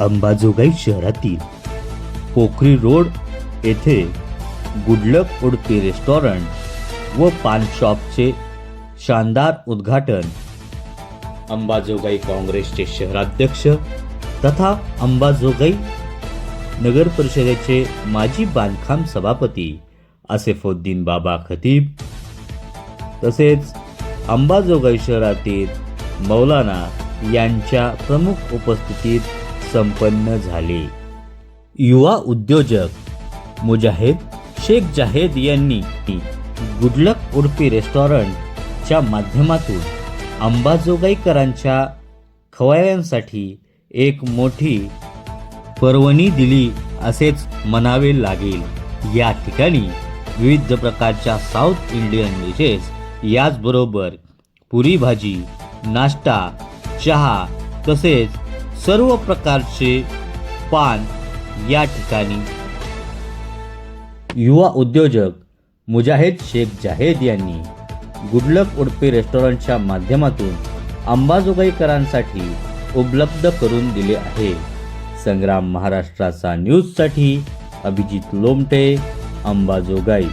अंबाजोगाई शहरातील पोखरी रोड येथे good luck Udupi restaurant व पान शॉपचे शानदार उद्घाटन अंबाजोगाई काँग्रेसचे शहराध्यक्ष तथा अंबाजोगाई नगर परिषदेचे माजी बांधकाम सभापती आसेफुद्दीन बाबा खतीब तसेच अंबाजोगाई शहरातील मौलाना यांच्या प्रमुख उपस्थितीत संपन्न झाले. युवा उद्योजक मुजाहिद शेख जाहेद यांनी गुडलक उडपी रेस्टॉरंटच्या माध्यमातून अंबाजोगाईकरांच्या खवायांसाठी एक मोठी पर्वणी दिली असेच म्हणावे लागेल. या ठिकाणी विविध प्रकारच्या साऊथ इंडियन डिशेस याचबरोबर पुरी भाजी नाश्ता चहा तसेच सर्व प्रकारचे पान या ठिकाणी. युवा उद्योजक मुजाहिद शेख जाहेद यांनी गुडलक उडपी रेस्टॉरंटच्या माध्यमातून अंबाजोगाईकरांसाठी उपलब्ध करून दिले आहे. संग्राम महाराष्ट्राचा न्यूजसाठी अभिजित लोमटे अंबाजोगाई.